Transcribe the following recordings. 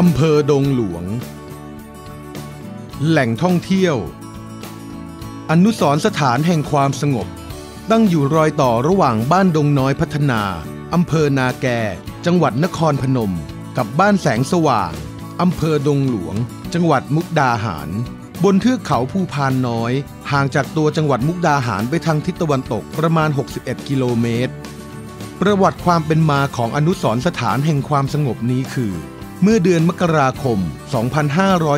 อำเภอดงหลวง แหล่งท่องเที่ยว อนุสรสถานแห่งความสงบ ตั้งอยู่รอยต่อระหว่างบ้านดงน้อยพัฒนาอำเภอนาแก จังหวัดนครพนม กับบ้านแสงสว่างอำเภอดงหลวง จังหวัดมุกดาหาร บนเทือกเขาภูพานน้อย ห่างจากตัวจังหวัดมุกดาหารไปทางทิศตะวันตกประมาณ 61 กิโลเมตร ประวัติความเป็นมาของอนุสรสถานแห่งความสงบนี้คือ เมื่อเดือนมกราคม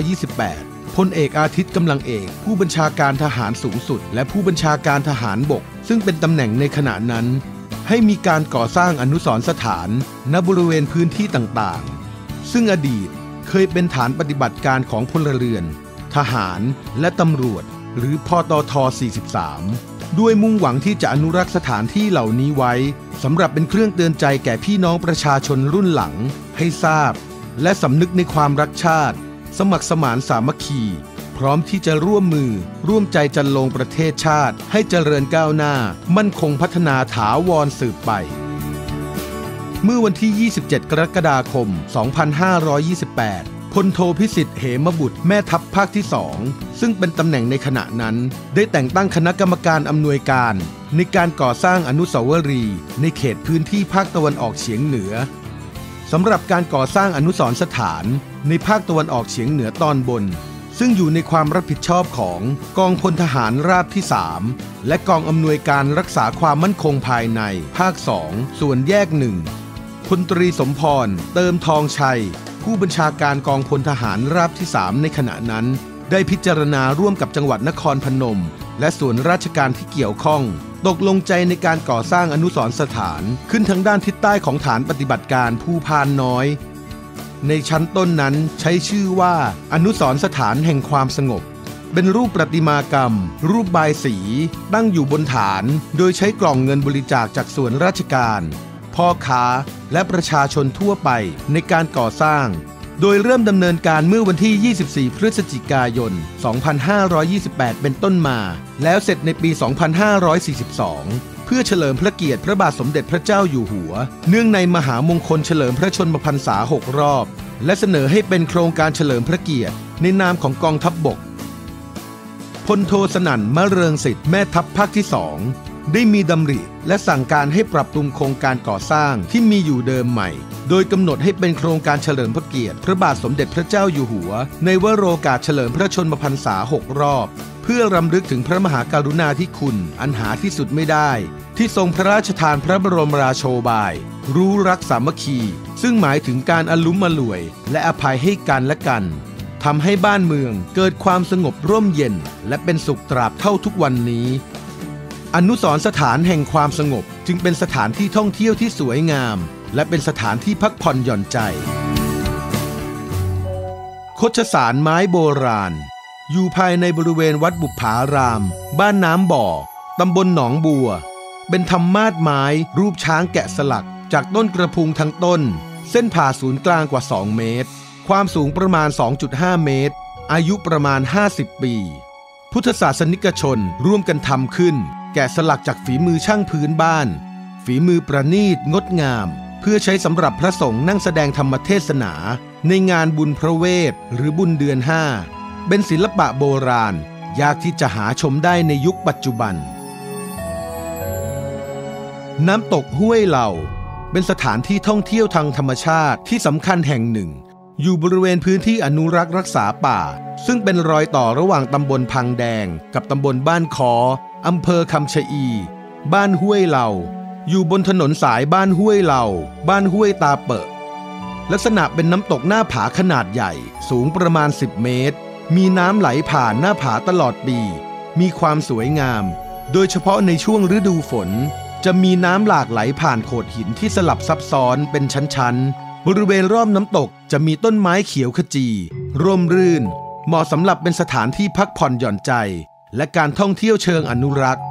2528 พลเอกอาทิตย์กำลังเอก ผู้บัญชาการทหารสูงสุด และผู้บัญชาการทหารบก ซึ่งเป็นตำแหน่งในขณะนั้น ให้มีการก่อสร้างอนุสรณ์สถานณบริเวณพื้นที่ต่างๆ ซึ่งอดีตเคยเป็นฐานปฏิบัติการของพลเรือน ทหารและตำรวจ หรือพอตท 43 ด้วยมุ่งหวังที่จะอนุรักษ์สถานที่เหล่านี้ไว้สำหรับเป็นเครื่องเตือนใจแก่พี่น้องประชาชนรุ่นหลัง ให้ทราบ และสำนึกในความรักชาติ สมัครสมานสามัคคี พร้อมที่จะร่วมมือ ร่วมใจจันลงประเทศชาติ ให้เจริญก้าวหน้า มั่นคงพัฒนาถาวรสืบไป เมื่อวันที่ 27 กรกฎาคม 2528พลโทพิสิทธิ์ เหมบุตรแม่ทัพภาคที่2ซึ่งเป็นตำแหน่งในขณะนั้น ได้แต่งตั้งคณะกรรมการอำนวยการ ในการก่อสร้างอนุสาวรีย์ในเขตพื้นที่ภาคตะวันออกเฉียงเหนือ สำหรับการก่อสร้างอนุสรณ์สถานในภาคตะวันออกเฉียงเหนือตอนบน ซึ่งอยู่ในความรับผิดชอบของกองพลทหารราบที่ 3 และกองอำนวยการรักษาความมั่นคงภายใน ภาค 2 ส่วนแยกหนึ่งพลตรีสมพร เติมทองชัย ผู้บัญชาการกองพลทหารราบที่ 3 ในขณะนั้น ได้พิจารณาร่วมกับจังหวัดนครพนม และส่วนราชการที่เกี่ยวข้อง ตกลงใจในการก่อสร้างอนุสรณ์สถานขึ้นทางด้านทิศใต้ของฐานปฏิบัติการภูพานน้อย ในชั้นต้นนั้นใช้ชื่อว่าอนุสรณ์สถานแห่งความสงบ เป็นรูปประติมากรรม รูปบายสี ตั้งอยู่บนฐาน โดยใช้กล่องเงินบริจาคจากส่วนราชการ พ่อค้าและประชาชนทั่วไปในการก่อสร้าง โดยเริ่มดำเนินการเมื่อวันที่ 24 พฤศจิกายน 2528 เป็นต้นมา แล้วเสร็จในปี 2542 เพื่อเฉลิมพระเกียรติพระบาทสมเด็จพระเจ้าอยู่หัว เนื่องในมหามงคลเฉลิมพระชนมพรรษา 6 รอบ และเสนอให้เป็นโครงการเฉลิมพระเกียรติ ในนามของกองทัพบบกพลโทสนั่นมะเริงสิทธิ์แม่ทัพภาคที่สอง ได้มีดำริและสั่งการให้ปรับปรุงโครงการก่อสร้างที่มีอยู่เดิมใหม่ โดยกำหนดให้เป็นโครงการเฉลิมพระเกียรติพระบาทสมเด็จพระเจ้าอยู่หัว ในวโรกาสเฉลิมพระชนมพรรษาหกรอบ เพื่อรำลึกถึงพระมหากรุณาธิคุณ อันหาที่สุดไม่ได้ ที่ทรงพระราชทานพระบรมราโชบาย รู้รักสามัคคี ซึ่งหมายถึงการอลุ้มอล่วย และอภัยให้กันและกันทำให้บ้านเมืองเกิดความสงบร่มเย็น และเป็นสุขตราบเท่าทุกวันนี้ อนุสรสถานแห่งความสงบ จึงเป็นสถานที่ท่องเที่ยวที่สวยงาม และเป็นสถานที่พักผ่อนหย่อนใจ โคชสารไม้โบราณ อยู่ภายในบริเวณวัดบุปผาราม บ้านน้ำบ่อ ตำบลหนองบัว เป็นธรรมาสไม้รูปช้างแกะสลัก จากต้นกระพุงทั้งต้น เส้นผ่าศูนย์กลางกว่า 2 เมตร ความสูงประมาณ 2.5 เมตร อายุประมาณ 50 ปี พุทธศาสนิกชนร่วมกันทำขึ้น แกะสลักจากฝีมือช่างพื้นบ้าน ฝีมือประณีตงดงาม เพื่อใช้สำหรับพระสงฆ์นั่งแสดงธรรมเทศนา ในงานบุญพระเวทหรือบุญเดือนห้าเป็นศิลปะโบราณ ยากที่จะหาชมได้ในยุคปัจจุบัน น้ำตกห้วยเหล่า เป็นสถานที่ท่องเที่ยวทางธรรมชาติที่สำคัญแห่งหนึ่ง อยู่บริเวณพื้นที่อนุรักษ์รักษาป่า ซึ่งเป็นรอยต่อระหว่างตำบลพังแดง กับตำบลบ้านคอ อำเภอคำชะอี บ้านห้วยเหล่า อยู่บนถนนสายบ้านห้วยเหล่า บ้านห้วยตาเปะลักษณะเป็นน้ำตกหน้าผาขนาดใหญ่ สูงประมาณ 10 เมตร มีน้ำไหลผ่านหน้าผาตลอดปี มีความสวยงาม โดยเฉพาะในช่วงฤดูฝน จะมีน้ำหลากไหลผ่านโขดหินที่สลับซับซ้อนเป็นชั้นๆ บริเวณรอบน้ำตกจะมีต้นไม้เขียวขจี ร่มรื่น เหมาะสำหรับเป็นสถานที่พักผ่อนหย่อนใจ และการท่องเที่ยวเชิงอนุรักษ์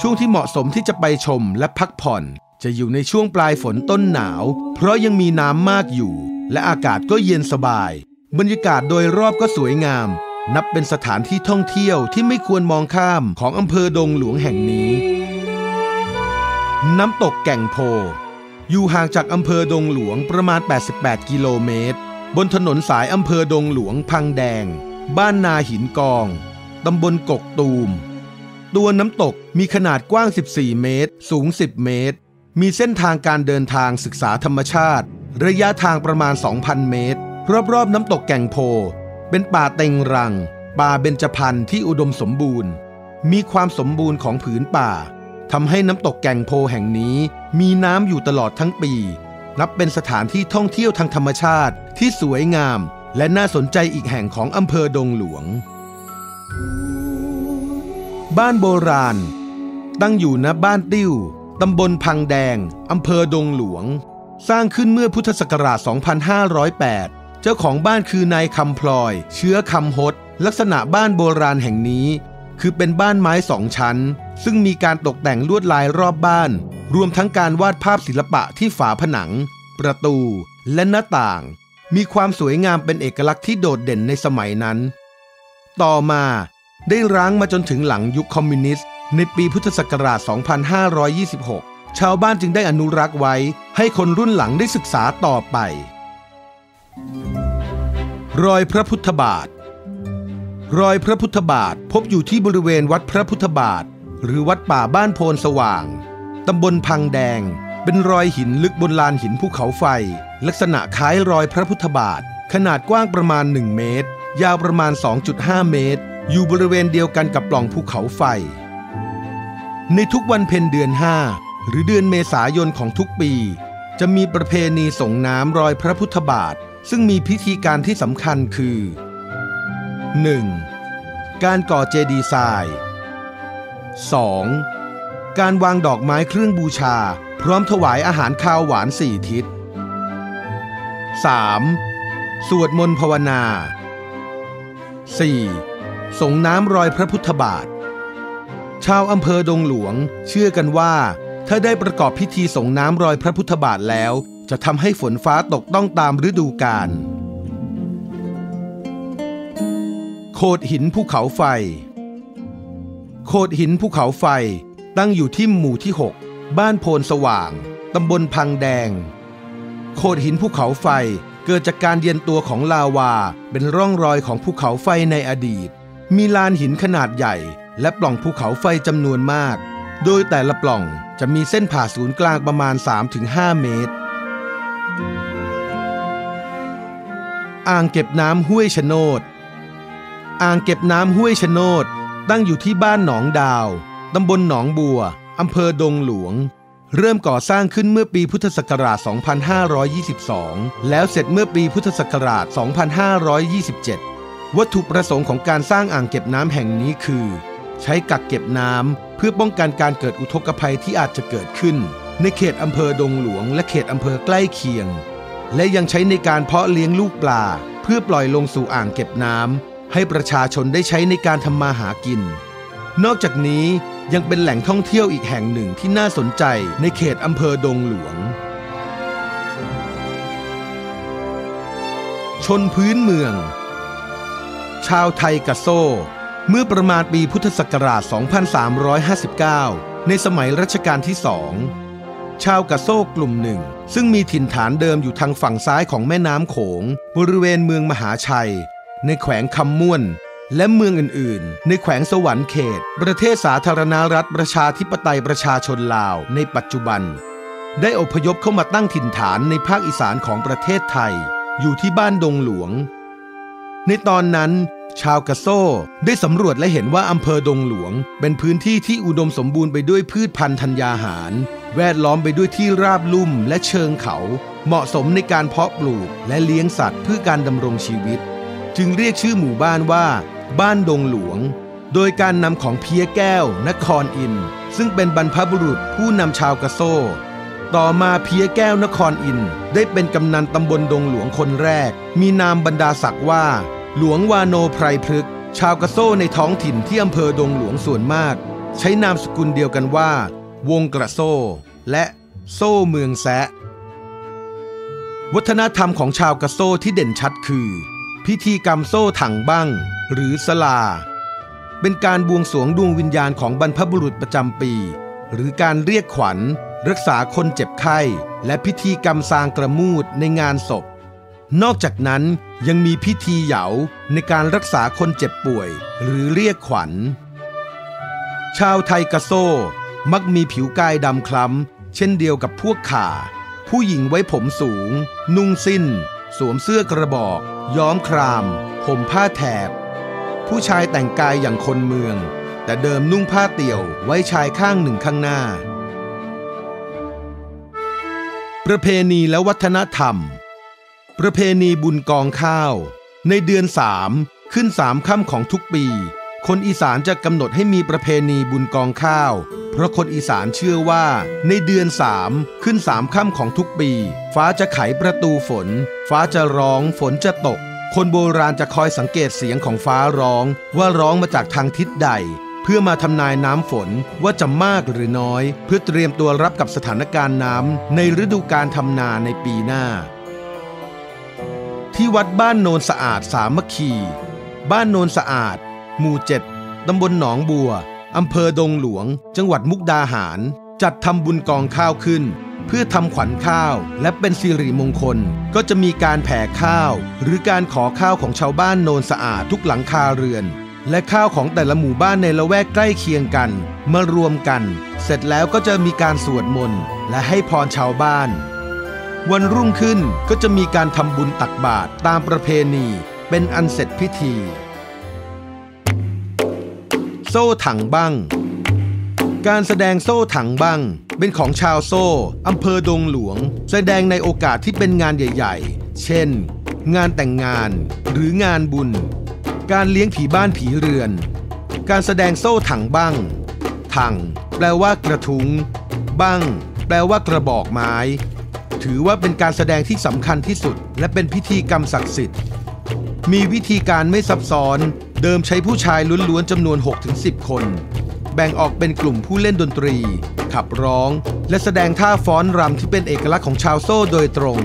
ช่วงที่เหมาะสมที่จะไปชมและพักผ่อน จะอยู่ในช่วงปลายฝนต้นหนาว เพราะยังมีน้ำมากอยู่ และอากาศก็เย็นสบาย บรรยากาศโดยรอบก็สวยงาม นับเป็นสถานที่ท่องเที่ยวที่ไม่ควรมองข้ามของอำเภอดงหลวงแห่งนี้ น้ำตกแก่งโพ อยู่ห่างจากอำเภอดงหลวงประมาณ 88 กิโลเมตร บนถนนสายอำเภอดงหลวงพังแดง บ้านนาหินกอง ตำบลกกตูม ตัวน้ำตกมีขนาดกว้าง 14 เมตร สูง 10 เมตร มีเส้นทางการเดินทางศึกษาธรรมชาติ ระยะทางประมาณ 2,000 เมตร รอบๆ น้ำตกแก่งโพ เป็นป่าเต็งรัง ป่าเบญจพรรณที่อุดมสมบูรณ์ มีความสมบูรณ์ของผืนป่าทำให้น้ำตกแก่งโพแห่งนี้ มีน้ำอยู่ตลอดทั้งปี นับเป็นสถานที่ท่องเที่ยวทางธรรมชาติที่สวยงาม และน่าสนใจอีกแห่งของอำเภอดงหลวง บ้านโบราณ ตั้งอยู่ณบ้านติ้ว ตำบลพังแดง อำเภอดงหลวง สร้างขึ้นเมื่อพุทธศักราช 2508 เจ้าของบ้านคือนายคำพลอย เชื้อคำฮดลักษณะบ้านโบราณแห่งนี้ คือเป็นบ้านไม้สองชั้น ซึ่งมีการตกแต่งลวดลายรอบบ้าน รวมทั้งการวาดภาพศิลปะที่ฝาผนัง ประตู และหน้าต่าง มีความสวยงามเป็นเอกลักษณ์ที่โดดเด่นในสมัยนั้น ต่อมาได้ร้างมาจนถึงหลังยุคคอมมิวนิสต์ ในปีพุทธศักราช 2526 ชาวบ้านจึงได้อนุรักษ์ไว้ให้คนรุ่นหลังได้ศึกษาต่อไป รอยพระพุทธบาท รอยพระพุทธบาทพบอยู่ที่บริเวณวัดพระพุทธบาท หรือวัดป่าบ้านโพนสว่าง ตำบลพังแดง เป็นรอยหินลึกบนลานหินภูเขาไฟ ลักษณะคล้ายรอยพระพุทธบาท ขนาดกว้างประมาณ 1 เมตร ยาวประมาณ 2.5 เมตร อยู่บริเวณเดียวกันกับปล่องภูเขาไฟ ในทุกวันเพ็ญเดือน 5 หรือเดือนเมษายนของทุกปี จะมีประเพณีส่งน้ำรอยพระพุทธบาท ซึ่งมีพิธีการที่สำคัญคือ 1. การก่อเจดีย์ทราย 2. การวางดอกไม้เครื่องบูชา พร้อมถวายอาหารข้าวหวานสี่ทิศ 3. สวดมนต์ภาวนา 4. ส่งน้ำรอยพระพุทธบาท ชาวอำเภอดงหลวง เชื่อกันว่าถ้าได้ประกอบพิธีส่งน้ำรอยพระพุทธบาทแล้ว จะทำให้ฝนฟ้าตกต้องตามฤดูกาลโขดหินภูเขาไฟ โขดหินภูเขาไฟตั้งอยู่ที่หมู่ที่ 6 บ้านโพนสว่าง ตำบลพังแดง โขดหินภูเขาไฟ เกิดจากการเย็นตัวของลาวา เป็นร่องรอยของภูเขาไฟในอดีต มีลานหินขนาดใหญ่ และปล่องภูเขาไฟจำนวนมาก โดยแต่ละปล่องจะมีเส้นผ่าศูนย์กลางประมาณ 3-5 เมตร อ่างเก็บน้ำห้วยชโนด อ่างเก็บน้ำห้วยชโนดตั้งอยู่ที่บ้านหนองดาว ตำบลหนองบัว อำเภอดงหลวง เริ่มก่อสร้างขึ้นเมื่อปีพุทธศักราช 2522 แล้วเสร็จเมื่อปีพุทธศักราช 2527 วัตถุประสงค์ของการสร้างอ่างเก็บน้ำแห่งนี้คือ ใช้กักเก็บน้ำเพื่อป้องกันการเกิดอุทกภัยที่อาจจะเกิดขึ้น ในเขตอำเภอดงหลวง และเขตอำเภอใกล้เคียง และยังใช้ในการเพาะเลี้ยงลูกปลา เพื่อปล่อยลงสู่อ่างเก็บน้ำให้ประชาชนได้ใช้ในการทำมาหากิน นอกจากนี้ ยังเป็นแหล่งท่องเที่ยวอีกแห่งหนึ่งที่น่าสนใจในเขตอำเภอดงหลวง ชนพื้นเมือง ชาวไทยกะโซ เมื่อประมาณปีพุทธศักราช 2359 ในสมัยรัชกาลที่สองชาวกะโซกลุ่มหนึ่ง ซึ่งมีถิ่นฐานเดิมอยู่ทางฝั่งซ้ายของแม่น้ำโขง บริเวณเมืองมหาชัย ในแขวงคำม่วน และเมืองอื่นๆ ในแขวงสวรรค์เขต ประเทศสาธารณรัฐประชาธิปไตยประชาชนลาวในปัจจุบัน ได้อพยพเข้ามาตั้งถิ่นฐานในภาคอีสานของประเทศไทย อยู่ที่บ้านดงหลวง ในตอนนั้น ชาวกะโซ่ได้สำรวจและเห็นว่าอำเภอดงหลวง เป็นพื้นที่ที่อุดมสมบูรณ์ไปด้วยพืชพันธุ์ธัญญาหาร แวดล้อมไปด้วยที่ราบลุ่มและเชิงเขา เหมาะสมในการเพาะปลูกและเลี้ยงสัตว์เพื่อการดำรงชีวิตจึงเรียกชื่อหมู่บ้านว่า บ้านดงหลวง โดยการนำของเพียแก้ว นครอิน ซึ่งเป็นบรรพบุรุษผู้นำชาวกะโซ่ต่อมาเพียแก้วนครอิน ได้เป็นกำนันตำบลดงหลวงคนแรก มีนามบรรดาศักดิ์ว่า หลวงวาโนไพรพฤกษ์ชาวกะโซ่ในท้องถิ่นที่อำเภอดงหลวงส่วนมาก ใช้นามสกุลเดียวกันว่า วงกระโซ่และโซ่เมืองแซะ วัฒนธรรมของชาวกะโซ่ที่เด่นชัดคือ พิธีกรรมโซ่ถังบั้ง หรือสลา เป็นการบวงสวงดวงวิญญาณของบรรพบุรุษประจำปี หรือการเรียกขวัญ รักษาคนเจ็บไข้ และพิธีกรรมสางกระมูดในงานศพ นอกจากนั้นยังมีพิธีเหยาในการรักษาคนเจ็บป่วย หรือเรียกขวัญ ชาวไทยกะโซมักมีผิวกายดำคล้ำ เช่นเดียวกับพวกข่า ผู้หญิงไว้ผมสูง นุ่งสิ้น สวมเสื้อกระบอก ย้อมครามห่มผ้าแถบ ผู้ชายแต่งกายอย่างคนเมือง แต่เดิมนุ่งผ้าเตี่ยวไว้ชายข้างหนึ่งข้างหน้า ประเพณีและวัฒนธรรม ประเพณีบุญกองข้าว ในเดือนสามขึ้นสามค่ำของทุกปี คนอีสานจะกำหนดให้มีประเพณีบุญกองข้าว เพราะคนอีสานเชื่อว่า ในเดือนสามขึ้นสามค่ำของทุกปี ฟ้าจะไขประตูฝน ฟ้าจะร้องฝนจะตก คนโบราณจะคอยสังเกตเสียงของฟ้าร้องว่าร้องมาจากทางทิศใด เพื่อมาทำนายน้ำฝนว่าจะมากหรือน้อย เพื่อเตรียมตัวรับกับสถานการณ์น้ำในฤดูการทำนาในปีหน้า ที่วัดบ้านโนนสะอาดสามัคคี บ้านโนนสะอาด หมู่เจ็ดตำบลหนองบัวอำเภอดงหลวง จังหวัดมุกดาหาร จัดทำบุญกองข้าวขึ้น เพื่อทำขวัญข้าว และเป็นสิริมงคล ก็จะมีการแผ่ข้าว หรือการขอข้าวของชาวบ้านโนนสะอาดทุกหลังคาเรือน และข้าวของแต่ละหมู่บ้านในละแวกใกล้เคียงกันมารวมกัน เสร็จแล้วก็จะมีการสวดมนต์และให้พรชาวบ้าน วันรุ่งขึ้นก็จะมีการทำบุญตักบาตรตามประเพณีเป็นอันเสร็จพิธี โซ่ถังบัง การแสดงโซ่ถังบังเป็นของชาวโซ่อำเภอดงหลวง แสดงในโอกาสที่เป็นงานใหญ่ ๆ เช่น งานแต่งงานหรืองานบุญ การเลี้ยงผีบ้านผีเรือน การแสดงโซ่ถังบังถังแปลว่ากระทุงบังแปลว่ากระบอกไม้ ถือว่าเป็นการแสดงที่สำคัญที่สุด และเป็นพิธีกรรมศักดิ์สิทธิ์ มีวิธีการไม่ซับซ้อน เดิมใช้ผู้ชายล้วนๆจำนวน 6-10 คน แบ่งออกเป็นกลุ่มผู้เล่นดนตรี ขับร้อง และแสดงท่าฟ้อนรำที่เป็นเอกลักษณ์ของชาวโซ่โดยตรง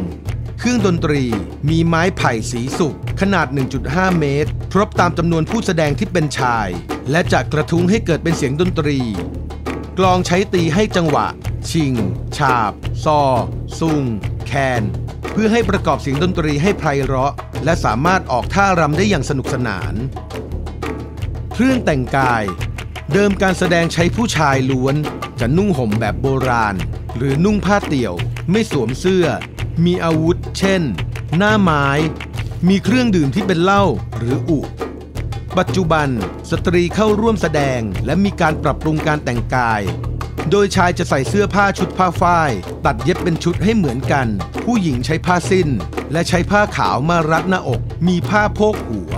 เครื่องดนตรีมีไม้ไผ่สีสุกขนาด 1.5 เมตร ครบตามจำนวนผู้แสดงที่เป็นชาย และจะกระทุ้งให้เกิดเป็นเสียงดนตรี กลองใช้ตีให้จังหวะ ชิง ฉาบ ซอซุงแคนเพื่อให้ประกอบเสียงดนตรีให้ไพเราะ และสามารถออกท่ารำได้อย่างสนุกสนาน เครื่องแต่งกาย เดิมการแสดงใช้ผู้ชายล้วน จะนุ่งห่มแบบโบราณ หรือนุ่งผ้าเตี่ยว ไม่สวมเสื้อ มีอาวุธ เช่น หน้าไม้ มีเครื่องดื่มที่เป็นเหล้าหรืออุ ปัจจุบันสตรีเข้าร่วมแสดงและมีการปรับปรุงการแต่งกาย โดยชายจะใส่เสื้อผ้าชุดผ้าฝ้าย ตัดเย็บเป็นชุดให้เหมือนกัน ผู้หญิงใช้ผ้าสิ้น และใช้ผ้าขาวมารัดหน้าอก มีผ้าโพกหัว